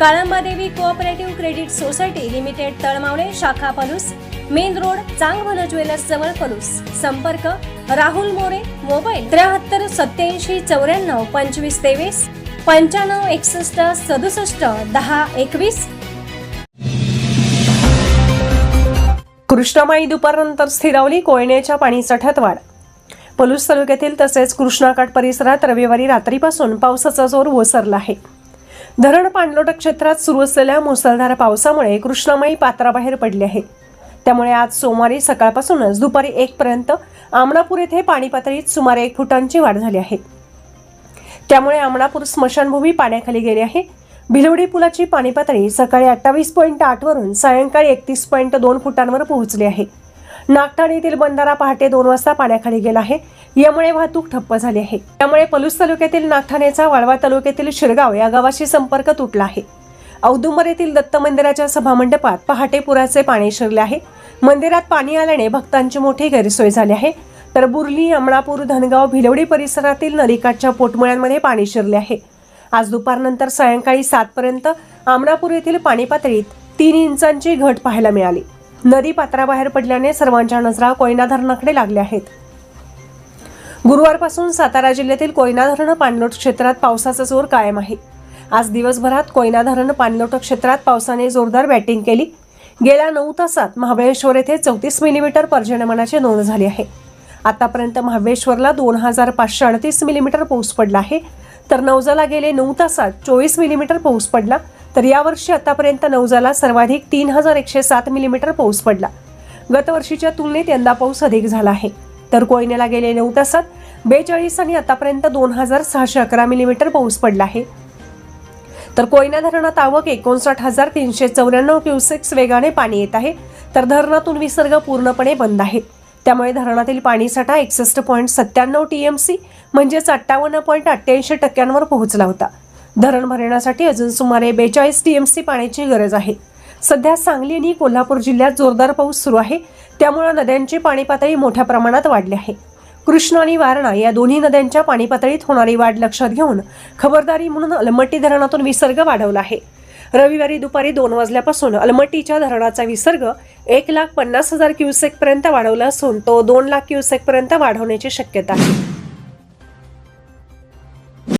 Kalambadevi cooperative credit society limited Talmavale शाखा Palus main road Changbhal jewellers जवळ पलूस. संपर्क Rahul More mobile त्र्याहत्तर सत्याऐंशी चौऱ्याण्णव पंचवीस तेवीस पंच्याण्णव एकसष्ट सदुसष्ट दहा एकवीस. कृष्णामाई दुपारनंतर स्थिरावली कोयनेच्या पाणीसाठ्यात वाढ. पलूस तालुक्यातील तसेच कृष्णाकाठ परिसरात रविवारी रात्रीपासून पावसाचा जोर ओसरला आहे. धरण पाणलोट क्षेत्रात सुरू असलेल्या मुसळधार पावसामुळे कृष्णामाई पात्राबाहेर पडली आहे. त्यामुळे आज सोमवारी सकाळपासूनच दुपारी एक पर्यंत आमणापूर येथे पाणी पातळीत सुमारे एक फुटांची वाढ झाली आहे. त्यामुळे आमणापूर स्मशानभूमी पाण्याखाली गेली आहे. भिलवडी पुलाची पाणी पातळी सकाळी अठ्ठावीस पॉईंट आठ वरून सायंकाळी एकतीस पॉईंट दोन फुटांवर पोहोचली आहे. नागठाण येथील बंधारा पहाटे दोन वाजता पाण्याखाली गेला आहे. यामुळे वाहतूक ठप्प झाली आहे. त्यामुळे पलूस तालुक्यातील नागठाण्याचा वाळवा तालुक्यातील शिरगाव या गावाशी संपर्क तुटला आहे. औदुंबर येथील दत्त मंदिराच्या सभामंडपात पहाटे पुराचे पाणी शिरले आहे. मंदिरात पाणी आल्याने भक्तांची मोठी गैरसोय झाली आहे. तर बुरली अमळापूर धनगाव भिलवडी परिसरातील नदीकाठच्या पोटमुळ्यांमध्ये पाणी शिरले आहे. आज दुपारनंतर सायंकाळी सातपर्यंत आमणापूर येथील पाणी पातळीत तीन इंचांची घट पाहायला मिळाली. नदी पात्राबाहेर पडल्याने सर्वांच्या नजरा कोयना धरणाकडे लागल्या आहेत. गुरुवारपासून सातारा जिल्ह्यातील कोयना धरण पाणलोट क्षेत्रात पावसाचा जोर कायम आहे. आज दिवसभरात कोयना धरण पाणलोट क्षेत्रात पावसाने जोरदार बॅटिंग केली. गेल्या नऊ तासात महाबळेश्वर येथे चौतीस मिलीमीटर पर्जन्यमानाची नोंद झाली आहे. आतापर्यंत महाबळेश्वरला दोन हजार पाचशे अडतीस मिलीमीटर पाऊस पडला आहे. तर नवजाला गेले नऊ तासात चोवीस मिलीमीटर पाऊस पडला. तर यावर्षी आतापर्यंत नवजाला सर्वाधिक तीन हजार एकशे सात मिलीमीटर पाऊस पडला. गतवर्षीच्या तुलनेत यंदा पाऊस अधिक झाला आहे. तर कोयनेला गेले नऊ तासात बेचाळीस आणि आतापर्यंत दोन हजार सहाशे अकरा मिलीमीटर पाऊस पडला आहे. तर कोयना धरणात आवक एकोणसाठ हजार तीनशे चौऱ्याण्णव क्युसेक्स वेगाने पाणी येत आहे. तर धरणातून विसर्ग पूर्णपणे बंद आहे. त्यामुळे धरणातील पाणीसाठा एकसष्ट पॉईंट सत्त्याण्णव टीएमसी म्हणजेच अठ्ठावन्न पॉईंट अठ्ठ्याऐंशी टक्क्यांवर पोहोचला होता. धरण भरण्यासाठी अजून सुमारे बेचाळीस टीएमसी पाण्याची गरज आहे. सध्या सांगली आणि कोल्हापूर जिल्ह्यात जोरदार पाऊस सुरू आहे. त्यामुळे नद्यांची पाणी पातळी मोठ्या प्रमाणात वाढली आहे. कृष्ण आणि वारणा या दोन्ही नद्यांच्या पाणी पातळीत होणारी वाढ लक्षात घेऊन खबरदारी म्हणून अलमट्टी धरणातून विसर्ग वाढवला आहे. रविवारी दुपारी दोन वाजल्यापासून अलमट्टीच्या धरणाचा विसर्ग एक लाख पन्नास हजार क्युसेकपर्यंत वाढवला असून तो दोन लाख क्युसेकपर्यंत वाढवण्याची शक्यता आहे.